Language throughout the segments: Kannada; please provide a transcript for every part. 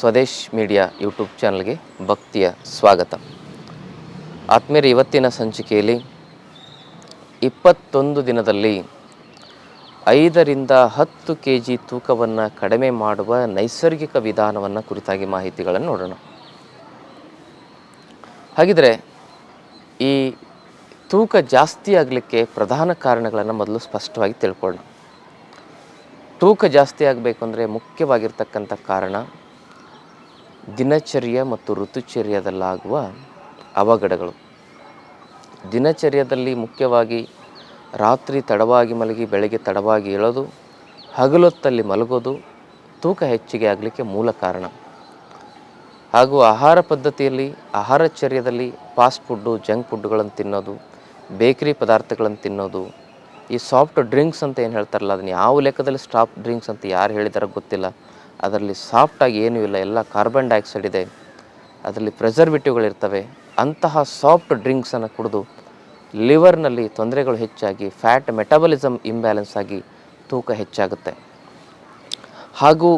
ಸ್ವದೇಶ್ ಮೀಡಿಯಾ ಯೂಟ್ಯೂಬ್ ಚಾನಲ್ಗೆ ಭಕ್ತಿಯ ಸ್ವಾಗತ. ಆತ್ಮೀಯರ, ಇವತ್ತಿನ ಸಂಚಿಕೆಯಲ್ಲಿ ಇಪ್ಪತ್ತೊಂದು ದಿನದಲ್ಲಿ ಐದರಿಂದ ಹತ್ತು ಕೆ ಜಿ ತೂಕವನ್ನು ಕಡಿಮೆ ಮಾಡುವ ನೈಸರ್ಗಿಕ ವಿಧಾನವನ್ನು ಕುರಿತಾಗಿ ಮಾಹಿತಿಗಳನ್ನು ನೋಡೋಣ. ಹಾಗಿದ್ರೆ ಈ ತೂಕ ಜಾಸ್ತಿ ಆಗಲಿಕ್ಕೆ ಪ್ರಧಾನ ಕಾರಣಗಳನ್ನು ಮೊದಲು ಸ್ಪಷ್ಟವಾಗಿ ತಿಳ್ಕೊಳ್ಳೋಣ. ತೂಕ ಜಾಸ್ತಿ ಆಗಬೇಕು ಅಂದರೆ ಮುಖ್ಯವಾಗಿರ್ತಕ್ಕಂಥ ಕಾರಣ ದಿನಚರ್ಯ ಮತ್ತು ಋತುಚರ್ಯದಲ್ಲಾಗುವ ಅವಘಡಗಳು. ದಿನಚರ್ಯದಲ್ಲಿ ಮುಖ್ಯವಾಗಿ ರಾತ್ರಿ ತಡವಾಗಿ ಮಲಗಿ ಬೆಳಗ್ಗೆ ತಡವಾಗಿ ಏಳೋದು ಹಗಲೊತ್ತಲ್ಲಿ ಮಲಗೋದು ತೂಕ ಹೆಚ್ಚಿಗೆ ಆಗಲಿಕ್ಕೆ ಮೂಲ ಕಾರಣ. ಹಾಗೂ ಆಹಾರ ಪದ್ಧತಿಯಲ್ಲಿ, ಆಹಾರ ಚರ್ಯದಲ್ಲಿ ಫಾಸ್ಟ್ ಫುಡ್ಡು, ಜಂಕ್ ಫುಡ್ಗಳನ್ನು ತಿನ್ನೋದು, ಬೇಕರಿ ಪದಾರ್ಥಗಳನ್ನು ತಿನ್ನೋದು, ಈ ಸಾಫ್ಟ್ ಡ್ರಿಂಕ್ಸ್ ಅಂತ ಏನು ಹೇಳ್ತಾರಲ್ಲ, ಅದನ್ನು ಯಾವ ಲೆಕ್ಕದಲ್ಲಿ ಸ್ಟಾಪ್ ಡ್ರಿಂಕ್ಸ್ ಅಂತ ಯಾರು ಹೇಳಿದಾರೋ ಗೊತ್ತಿಲ್ಲ. ಅದರಲ್ಲಿ ಸಾಫ್ಟಾಗಿ ಏನೂ ಇಲ್ಲ, ಎಲ್ಲ ಕಾರ್ಬನ್ ಡೈಆಕ್ಸೈಡ್ ಇದೆ. ಅದರಲ್ಲಿ ಪ್ರೆಸರ್ವೇಟಿವ್ಗಳಿರ್ತವೆ ಅಂತಹ ಸಾಫ್ಟ್ ಡ್ರಿಂಕ್ಸನ್ನು ಕುಡಿದು ಲಿವರ್ನಲ್ಲಿ ತೊಂದರೆಗಳು ಹೆಚ್ಚಾಗಿ ಫ್ಯಾಟ್ ಮೆಟಬಲಿಸಮ್ ಇಂಬ್ಯಾಲೆನ್ಸ್ ಆಗಿ ತೂಕ ಹೆಚ್ಚಾಗುತ್ತೆ. ಹಾಗೂ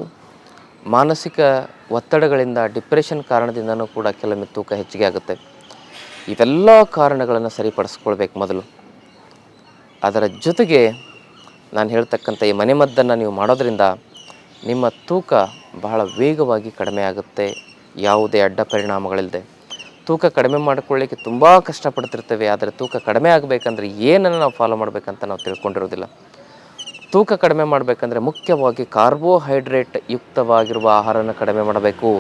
ಮಾನಸಿಕ ಒತ್ತಡಗಳಿಂದ ಡಿಪ್ರೆಷನ್ ಕಾರಣದಿಂದನೂ ಕೂಡ ಕೆಲವೊಮ್ಮೆ ತೂಕ ಹೆಚ್ಚಿಗೆ ಆಗುತ್ತೆ. ಇವೆಲ್ಲ ಕಾರಣಗಳನ್ನು ಸರಿಪಡಿಸ್ಕೊಳ್ಬೇಕು ಮೊದಲು. ಅದರ ಜೊತೆಗೆ ನಾನು ಹೇಳ್ತಕ್ಕಂಥ ಈ ಮನೆಮದ್ದನ್ನು ನೀವು ಮಾಡೋದರಿಂದ ನಿಮ್ಮ ತೂಕ ಬಹಳ ವೇಗವಾಗಿ ಕಡಿಮೆ ಆಗುತ್ತೆ. ಯಾವುದೇ ಅಡ್ಡ ಪರಿಣಾಮಗಳಿಲ್ಲದೆ. ತೂಕ ಕಡಿಮೆ ಮಾಡಿಕೊಳ್ಳಿಕ್ಕೆ ತುಂಬ ಕಷ್ಟಪಡ್ತಿರ್ತೇವೆ. ಆದರೆ ತೂಕ ಕಡಿಮೆ ಆಗಬೇಕಂದ್ರೆ ಏನನ್ನು ನಾವು ಫಾಲೋ ಮಾಡಬೇಕಂತ ನಾವು ತಿಳ್ಕೊಂಡಿರೋದಿಲ್ಲ ತೂಕ ಕಡಿಮೆ ಮಾಡಬೇಕಂದ್ರೆ ಮುಖ್ಯವಾಗಿ ಕಾರ್ಬೋಹೈಡ್ರೇಟ್ ಯುಕ್ತವಾಗಿರುವ ಆಹಾರನ ಕಡಿಮೆ ಮಾಡಬೇಕು.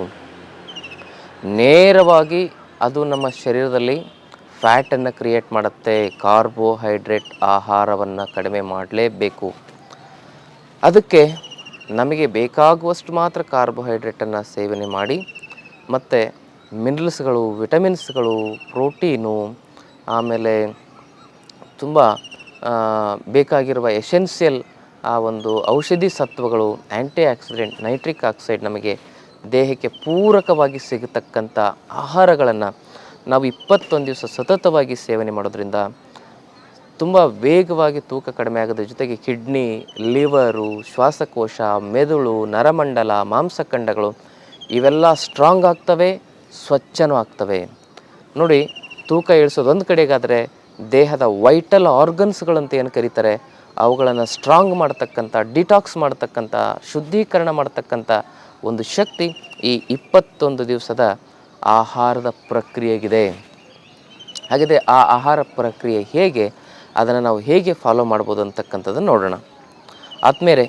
ನೇರವಾಗಿ ಅದು ನಮ್ಮ ಶರೀರದಲ್ಲಿ ಫ್ಯಾಟನ್ನು ಕ್ರಿಯೇಟ್ ಮಾಡುತ್ತೆ. ಕಾರ್ಬೋಹೈಡ್ರೇಟ್ ಆಹಾರವನ್ನು ಕಡಿಮೆ ಮಾಡಲೇಬೇಕು. ಅದಕ್ಕೆ ನಮಗೆ ಬೇಕಾಗುವಷ್ಟು ಮಾತ್ರ ಕಾರ್ಬೋಹೈಡ್ರೇಟನ್ನು ಸೇವನೆ ಮಾಡಿ ಮತ್ತು ಮಿನರಲ್ಸ್ಗಳು, ವಿಟಮಿನ್ಸ್ಗಳು, ಪ್ರೋಟೀನು, ಆಮೇಲೆ ತುಂಬ ಬೇಕಾಗಿರುವ ಎಸೆನ್ಷಿಯಲ್, ಆ, ಒಂದು ಔಷಧಿ ಸತ್ವಗಳು ಆ್ಯಂಟಿ ಆಕ್ಸಿಡೆಂಟ್ ನೈಟ್ರಿಕ್ ಆಕ್ಸೈಡ್ ನಮಗೆ ದೇಹಕ್ಕೆ ಪೂರಕವಾಗಿ ಸಿಗತಕ್ಕಂಥ ಆಹಾರಗಳನ್ನು ನಾವು ಇಪ್ಪತ್ತೊಂದು ದಿವಸ ಸತತವಾಗಿ ಸೇವನೆ ಮಾಡೋದ್ರಿಂದ ತುಂಬ ವೇಗವಾಗಿ ತೂಕ ಕಡಿಮೆ ಆಗೋದ್ರ ಜೊತೆಗೆ ಕಿಡ್ನಿ ಲಿವರು ಶ್ವಾಸಕೋಶ, ಮೆದುಳು, ನರಮಂಡಲ, ಮಾಂಸಖಂಡಗಳು ಇವೆಲ್ಲ ಸ್ಟ್ರಾಂಗ್ ಆಗ್ತವೆ, ಸ್ವಚ್ಛನೂ ಆಗ್ತವೆ. ನೋಡಿ, ತೂಕ ಇಳಿಸೋದು ಒಂದು ಕಡೆಗಾದರೆ ದೇಹದ ವೈಟಲ್ ಆರ್ಗನ್ಸ್ಗಳಂತ ಏನು ಕರೀತಾರೆ, ಅವುಗಳನ್ನು ಸ್ಟ್ರಾಂಗ್ ಮಾಡ್ತಕ್ಕಂಥ ಡಿಟಾಕ್ಸ್ ಮಾಡ್ತಕ್ಕಂಥ, ಶುದ್ಧೀಕರಣ ಮಾಡ್ತಕ್ಕಂಥ ಒಂದು ಶಕ್ತಿ ಈ ಇಪ್ಪತ್ತೊಂದು ದಿವಸದ ಆಹಾರದ ಪ್ರಕ್ರಿಯೆಗಿದೆ. ಹಾಗಿದೆ ಆ ಆಹಾರ ಪ್ರಕ್ರಿಯೆ ಹೇಗೆ? ಅದನ್ನು ನಾವು ಹೇಗೆ ಫಾಲೋ ಮಾಡ್ಬೋದು ಅಂತಕ್ಕಂಥದ್ದನ್ನು ನೋಡೋಣ. ಆದಮೇಲೆ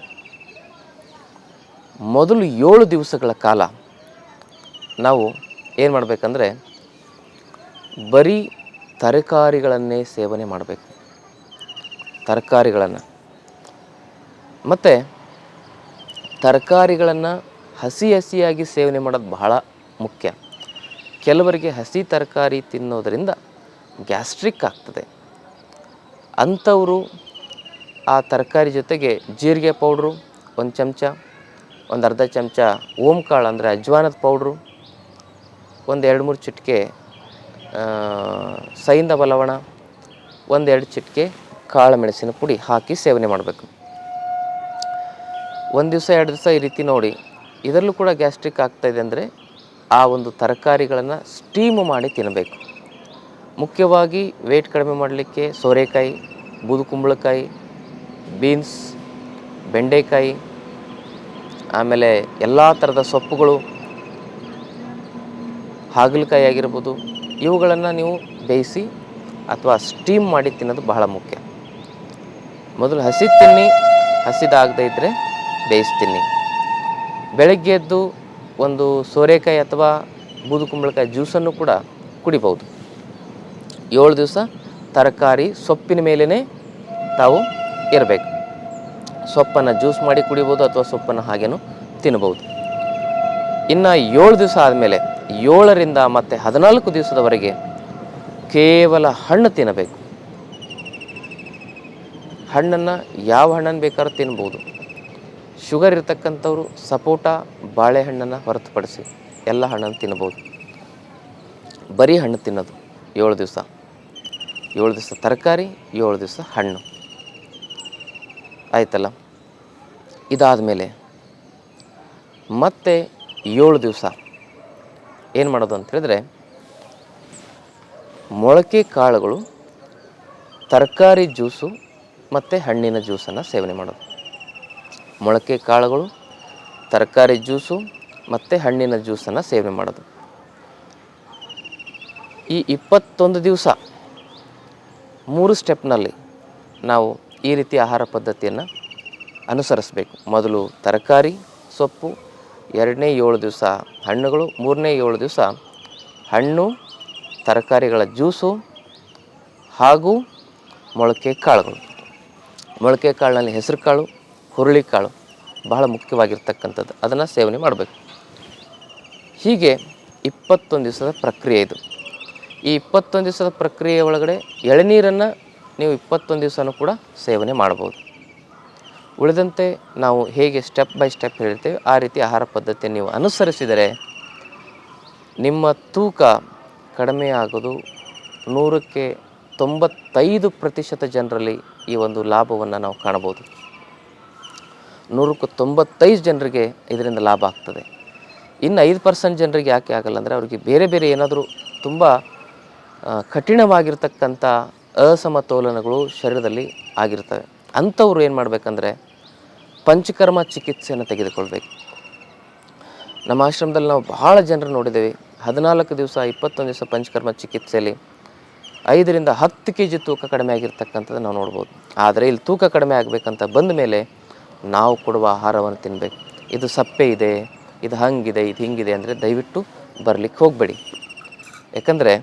ಮೊದಲು ಏಳು ದಿವಸಗಳ ಕಾಲ ನಾವು ಏನು ಮಾಡಬೇಕಂದ್ರೆ ಬರೀ ತರಕಾರಿಗಳನ್ನೇ ಸೇವನೆ ಮಾಡಬೇಕು. ತರಕಾರಿಗಳನ್ನು. ಮತ್ತು ತರಕಾರಿಗಳನ್ನು ಹಸಿ ಹಸಿಯಾಗಿ ಸೇವನೆ ಮಾಡೋದು ಬಹಳ ಮುಖ್ಯ. ಕೆಲವರಿಗೆ ಹಸಿ ತರಕಾರಿ ತಿನ್ನೋದರಿಂದ ಗ್ಯಾಸ್ಟ್ರಿಕ್ ಆಗ್ತದೆ. ಅಂಥವರು ಆ ತರಕಾರಿ ಜೊತೆಗೆ ಜೀರಿಗೆ ಪೌಡ್ರು, ಒಂದು ಚಮಚ, ಒಂದು ಅರ್ಧ ಚಮಚ ಓಂಕಾಳು ಅಂದರೆ ಅಜ್ವಾನದ ಪೌಡ್ರು, ಒಂದು ಎರಡು ಮೂರು ಚಿಟಿಕೆ ಸೈಂದ ಬಲವಣ ಒಂದೆರಡು ಚಿಟಿಕೆ ಕಾಳು ಮೆಣಸಿನ ಪುಡಿ ಹಾಕಿ ಸೇವನೆ ಮಾಡಬೇಕು. ಒಂದು ದಿವಸ, ಎರಡು ದಿವಸ ಈ ರೀತಿ ನೋಡಿ. ಇದರಲ್ಲೂ ಕೂಡ ಗ್ಯಾಸ್ಟ್ರಿಕ್ ಆಗ್ತಾಯಿದೆ ಅಂದರೆ ಆ ಒಂದು ತರಕಾರಿಗಳನ್ನು ಸ್ಟೀಮ್ ಮಾಡಿ ತಿನ್ನಬೇಕು. ಮುಖ್ಯವಾಗಿ ವೆಯ್ಟ್ ಕಡಿಮೆ ಮಾಡಲಿಕ್ಕೆ ಸೋರೆಕಾಯಿ ಬೂದುಕುಂಬಳಕಾಯಿ ಬೀನ್ಸ್ ಬೆಂಡೆಕಾಯಿ, ಆಮೇಲೆ ಎಲ್ಲ ಥರದ ಸೊಪ್ಪುಗಳು, ಹಾಗಲಕಾಯಿ ಆಗಿರ್ಬೋದು, ಇವುಗಳನ್ನು ನೀವು ಬೇಯಿಸಿ ಅಥವಾ ಸ್ಟೀಮ್ ಮಾಡಿ ತಿನ್ನೋದು ಬಹಳ ಮುಖ್ಯ. ಮೊದಲು ಹಸಿ ತಿನ್ನಿ, ಹಸಿದಾಗದೇ ಇದ್ದರೆ ಬೇಯಿಸ್ತೀನಿ. ಬೆಳಗ್ಗೆ ಎದ್ದು ಒಂದು ಸೋರೆಕಾಯಿ ಅಥವಾ ಬೂದುಕುಂಬಳಕಾಯಿ ಜ್ಯೂಸನ್ನು ಕೂಡ ಕುಡಿಬೋದು ಏಳು ದಿವಸ ತರಕಾರಿ ಸೊಪ್ಪಿನ ಮೇಲೇ ತಾವು ಇರಬೇಕು. ಸೊಪ್ಪನ್ನು ಜ್ಯೂಸ್ ಮಾಡಿ ಕುಡಿಬೋದು ಅಥವಾ ಸೊಪ್ಪನ್ನು ಹಾಗೇನೂ ತಿನ್ಬೋದು. ಇನ್ನು ಏಳು ದಿವಸ ಆದಮೇಲೆ ಏಳರಿಂದ ಮತ್ತು ಹದಿನಾಲ್ಕು ದಿವಸದವರೆಗೆ ಕೇವಲ ಹಣ್ಣು ತಿನ್ನಬೇಕು. ಹಣ್ಣನ್ನು ಯಾವ ಹಣ್ಣನ್ನು ಬೇಕಾದ್ರೂ ತಿನ್ಬೋದು. ಶುಗರ್ ಇರ್ತಕ್ಕಂಥವ್ರು ಸಪೋಟ ಬಾಳೆಹಣ್ಣನ್ನು ಹೊರತುಪಡಿಸಿ ಎಲ್ಲ ಹಣ್ಣನ್ನು ತಿನ್ಬೋದು. ಬರೀ ಹಣ್ಣು ತಿನ್ನೋದು ಏಳು ದಿವಸ. ಏಳು ದಿವಸ ತರಕಾರಿ, ಏಳು ದಿವಸ ಹಣ್ಣು. ಆಯ್ತಲ್ಲ? ಇದಾದ ಮೇಲೆ ಮತ್ತೆ ಏಳು ದಿವಸ ಏನು ಮಾಡೋದು ಅಂತ ಹೇಳಿದ್ರೆ ಮೊಳಕೆ ಕಾಳುಗಳು, ತರಕಾರಿ ಜ್ಯೂಸು ಮತ್ತು ಹಣ್ಣಿನ ಜ್ಯೂಸನ್ನು ಸೇವನೆ ಮಾಡೋದು. ಮೊಳಕೆ ಕಾಳುಗಳು, ತರಕಾರಿ ಜ್ಯೂಸು ಮತ್ತು ಹಣ್ಣಿನ ಜ್ಯೂಸನ್ನು ಸೇವನೆ ಮಾಡೋದು. ಈ ಇಪ್ಪತ್ತೊಂದು ದಿವಸ ಮೂರು ಸ್ಟೆಪ್ನಲ್ಲಿ ನಾವು ಈ ರೀತಿ ಆಹಾರ ಪದ್ಧತಿಯನ್ನು ಅನುಸರಿಸಬೇಕು. ಮೊದಲು ತರಕಾರಿ, ಸೊಪ್ಪು, ಎರಡನೇ ಏಳು ದಿವಸ ಹಣ್ಣುಗಳು, ಮೂರನೇ ಏಳು ದಿವಸ ಹಣ್ಣು, ತರಕಾರಿಗಳ ಜ್ಯೂಸು ಹಾಗೂ ಮೊಳಕೆ ಕಾಳುಗಳು. ಮೊಳಕೆ ಕಾಳಿನಲ್ಲಿ ಹೆಸರು ಕಾಳು ಹುರುಳಿಕಾಳು ಬಹಳ ಮುಖ್ಯವಾಗಿರ್ತಕ್ಕಂಥದ್ದು. ಅದನ್ನು ಸೇವನೆ ಮಾಡಬೇಕು. ಹೀಗೆ ಇಪ್ಪತ್ತೊಂದು ದಿವಸದ ಪ್ರಕ್ರಿಯೆ ಇದು. ಈ ಇಪ್ಪತ್ತೊಂದು ದಿವಸದ ಪ್ರಕ್ರಿಯೆ ಒಳಗಡೆ ಎಳನೀರನ್ನು ನೀವು ಇಪ್ಪತ್ತೊಂದು ದಿವಸನೂ ಕೂಡ ಸೇವನೆ ಮಾಡ್ಬೋದು ಉಳಿದಂತೆ ನಾವು ಹೇಗೆ ಸ್ಟೆಪ್ ಬೈ ಸ್ಟೆಪ್ ಹೇಳ್ತೇವೆ, ಆ ರೀತಿ ಆಹಾರ ಪದ್ಧತಿಯನ್ನು ನೀವು ಅನುಸರಿಸಿದರೆ ನಿಮ್ಮ ತೂಕ ಕಡಿಮೆ ಆಗೋದು ನೂರಕ್ಕೆ ತೊಂಬತ್ತೈದು ಪ್ರತಿಶತ ಜನರಲ್ಲಿ ಈ ಒಂದು ಲಾಭವನ್ನು ನಾವು ಕಾಣಬಹುದು. ನೂರಕ್ಕೆ ತೊಂಬತ್ತೈದು ಜನರಿಗೆ ಇದರಿಂದ ಲಾಭ ಆಗ್ತದೆ. ಇನ್ನು ಐದು ಪರ್ಸೆಂಟ್ ಜನರಿಗೆ ಯಾಕೆ ಆಗಲ್ಲ ಅಂದರೆ, ಅವರಿಗೆ ಬೇರೆ ಬೇರೆ ಏನಾದರೂ ತುಂಬ ಕಠಿಣವಾಗಿರ್ತಕ್ಕಂಥ ಅಸಮತೋಲನಗಳು ಶರೀರದಲ್ಲಿ ಆಗಿರ್ತವೆ. ಅಂಥವ್ರು ಏನು ಮಾಡಬೇಕಂದ್ರೆ ಪಂಚಕರ್ಮ ಚಿಕಿತ್ಸೆಯನ್ನು ತೆಗೆದುಕೊಳ್ಬೇಕು. ನಮ್ಮ ಆಶ್ರಮದಲ್ಲಿ ನಾವು ಬಹಳ ಜನರು ನೋಡಿದ್ದೇವೆ. ಹದಿನಾಲ್ಕು ದಿವಸ, ಇಪ್ಪತ್ತೊಂದು ದಿವಸ ಪಂಚಕರ್ಮ ಚಿಕಿತ್ಸೆಯಲ್ಲಿ ಐದರಿಂದ ಹತ್ತು ಕೆ ಜಿ ತೂಕ ಕಡಿಮೆ ಆಗಿರ್ತಕ್ಕಂಥದ್ದು ನಾವು ನೋಡ್ಬೋದು. ಆದರೆ ಇಲ್ಲಿ ತೂಕ ಕಡಿಮೆ ಆಗಬೇಕಂತ ಬಂದ ಮೇಲೆ ನಾವು ಕೊಡುವ ಆಹಾರವನ್ನು ತಿನ್ನಬೇಕು ಇದು ಸಪ್ಪೆ ಇದೆ, ಇದು ಹಂಗಿದೆ, ಇದು ಹಿಂಗಿದೆ ಅಂದರೆ ದಯವಿಟ್ಟು ಬರಲಿಕ್ಕೆ ಹೋಗಬೇಡಿ. ಯಾಕಂದರೆ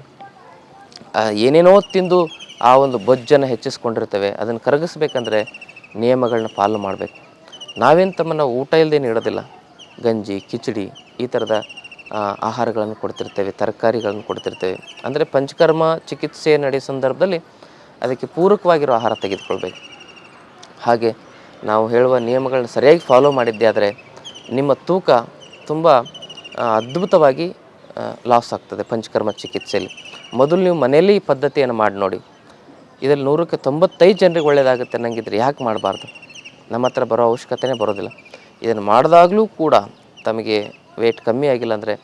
ಏನೇನೋ ತಿಂದು ಆ ಒಂದು ಬೊಜ್ಜನ್ನು ಹೆಚ್ಚಿಸ್ಕೊಂಡಿರ್ತವೆ, ಅದನ್ನು ಕರಗಿಸ್ಬೇಕಂದ್ರೆ ನಿಯಮಗಳನ್ನ ಫಾಲೋ ಮಾಡಬೇಕು. ನಾವೇನು ತಮ್ಮನ್ನು ಊಟ ಇಲ್ಲದೆ ಇಡೋದಿಲ್ಲ ಗಂಜಿ, ಕಿಚಡಿ, ಈ ಥರದ ಆಹಾರಗಳನ್ನು ಕೊಡ್ತಿರ್ತೇವೆ, ತರಕಾರಿಗಳನ್ನು ಕೊಡ್ತಿರ್ತೇವೆ. ಅಂದರೆ ಪಂಚಕರ್ಮ ಚಿಕಿತ್ಸೆ ನಡೆಯೋ ಸಂದರ್ಭದಲ್ಲಿ ಅದಕ್ಕೆ ಪೂರಕವಾಗಿರೋ ಆಹಾರ ತೆಗೆದುಕೊಳ್ಬೇಕು. ಹಾಗೆ ನಾವು ಹೇಳುವ ನಿಯಮಗಳನ್ನ ಸರಿಯಾಗಿ ಫಾಲೋ ಮಾಡಿದ್ದೆ ಆದರೆ ನಿಮ್ಮ ತೂಕ ತುಂಬ ಅದ್ಭುತವಾಗಿ ಲಾಸ್ ಆಗ್ತದೆ ಪಂಚಕರ್ಮ ಚಿಕಿತ್ಸೆಯಲ್ಲಿ. ಮೊದಲು ನೀವು ಮನೆಯಲ್ಲಿ ಈ ಪದ್ಧತಿಯನ್ನು ಮಾಡಿ ನೋಡಿ. ಇದರಲ್ಲಿ ನೂರಕ್ಕೆ ತೊಂಬತ್ತೈದು ಜನರಿಗೆ ಒಳ್ಳೆಯದಾಗುತ್ತೆ ನನಗಿದ್ರೆ ಯಾಕೆ ಮಾಡಬಾರ್ದು? ನಮ್ಮ ಹತ್ರ ಬರೋ ಅವಶ್ಯಕತೆನೇ ಬರೋದಿಲ್ಲ. ಇದನ್ನು ಮಾಡಿದಾಗಲೂ ಕೂಡ ತಮಗೆ ವೇಟ್ ಕಮ್ಮಿ ಆಗಿಲ್ಲ ಅಂದರೆ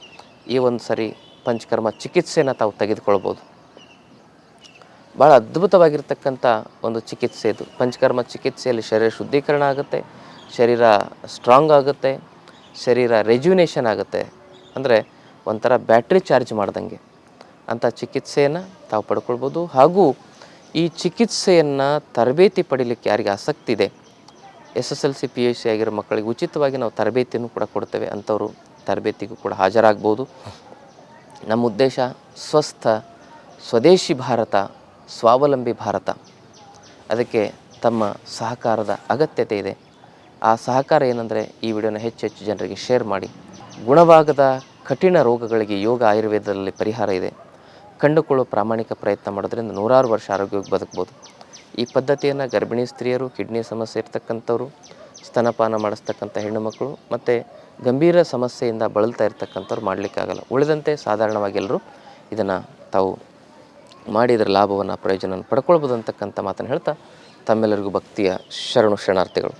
ಈ ಒಂದು ಸರಿ ಪಂಚಕರ್ಮ ಚಿಕಿತ್ಸೆನ ತಾವು ತೆಗೆದುಕೊಳ್ಬೋದು. ಭಾಳ ಅದ್ಭುತವಾಗಿರ್ತಕ್ಕಂಥ ಒಂದು ಚಿಕಿತ್ಸೆ ಇದು. ಪಂಚಕರ್ಮ ಚಿಕಿತ್ಸೆಯಲ್ಲಿ ಶರೀರ ಶುದ್ಧೀಕರಣ ಆಗುತ್ತೆ, ಶರೀರ ಸ್ಟ್ರಾಂಗ್ ಆಗುತ್ತೆ, ಶರೀರ ರೆಜ್ಯುನೇಷನ್ ಆಗುತ್ತೆ. ಅಂದರೆ ಒಂಥರ ಬ್ಯಾಟ್ರಿ ಚಾರ್ಜ್ ಮಾಡ್ದಂಗೆ. ಅಂಥ ಚಿಕಿತ್ಸೆಯನ್ನು ತಾವು ಪಡ್ಕೊಳ್ಬೋದು. ಹಾಗೂ ಈ ಚಿಕಿತ್ಸೆಯನ್ನು ತರಬೇತಿ ಪಡೀಲಿಕ್ಕೆ ಯಾರಿಗೆ ಆಸಕ್ತಿ ಇದೆ, S S L C P U C ಆಗಿರೋ ಮಕ್ಕಳಿಗೆ ಉಚಿತವಾಗಿ ನಾವು ತರಬೇತಿಯನ್ನು ಕೂಡ ಕೊಡ್ತೇವೆ ಅಂಥವರು ತರಬೇತಿಗೂ ಕೂಡ ಹಾಜರಾಗ್ಬೋದು. ನಮ್ಮ ಉದ್ದೇಶ ಸ್ವಸ್ಥ, ಸ್ವದೇಶಿ ಭಾರತ, ಸ್ವಾವಲಂಬಿ ಭಾರತ. ಅದಕ್ಕೆ ತಮ್ಮ ಸಹಕಾರದ ಅಗತ್ಯತೆ ಇದೆ. ಆ ಸಹಕಾರ ಏನಂದರೆ ಈ ವಿಡಿಯೋನ ಹೆಚ್ಚು ಹೆಚ್ಚು ಜನರಿಗೆ ಶೇರ್ ಮಾಡಿ. ಗುಣವಾಗದ ಕಠಿಣ ರೋಗಗಳಿಗೆ ಯೋಗ ಆಯುರ್ವೇದದಲ್ಲಿ ಪರಿಹಾರ ಇದೆ. ಕಂಡುಕೊಳ್ಳುವ ಪ್ರಾಮಾಣಿಕ ಪ್ರಯತ್ನ ಮಾಡೋದ್ರಿಂದ ನೂರಾರು ವರ್ಷ ಆರೋಗ್ಯವಾಗಿ ಬದುಕ್ಬೋದು. ಈ ಪದ್ಧತಿಯನ್ನು ಗರ್ಭಿಣಿ ಸ್ತ್ರೀಯರು, ಕಿಡ್ನಿ ಸಮಸ್ಯೆ ಇರ್ತಕ್ಕಂಥವ್ರು, ಸ್ತನಪಾನ ಮಾಡಿಸ್ತಕ್ಕಂಥ ಹೆಣ್ಣು ಮಕ್ಕಳು ಮತ್ತು ಗಂಭೀರ ಸಮಸ್ಯೆಯಿಂದ ಬಳಲ್ತಾ ಇರ್ತಕ್ಕಂಥವ್ರು ಮಾಡಲಿಕ್ಕಾಗಲ್ಲ. ಉಳಿದಂತೆ ಸಾಧಾರಣವಾಗಿ ಎಲ್ಲರೂ ಇದನ್ನು ತಾವು ಮಾಡಿ ಇದರ ಲಾಭವನ್ನು ಪ್ರಯೋಜನವನ್ನು ಪಡ್ಕೊಳ್ಬೋದು ಅಂತಕ್ಕಂಥ ಮಾತನ್ನು ಹೇಳ್ತಾ ತಮ್ಮೆಲ್ಲರಿಗೂ ಭಕ್ತಿಯ ಶರಣು ಶರಣಾರ್ಥಿಗಳು.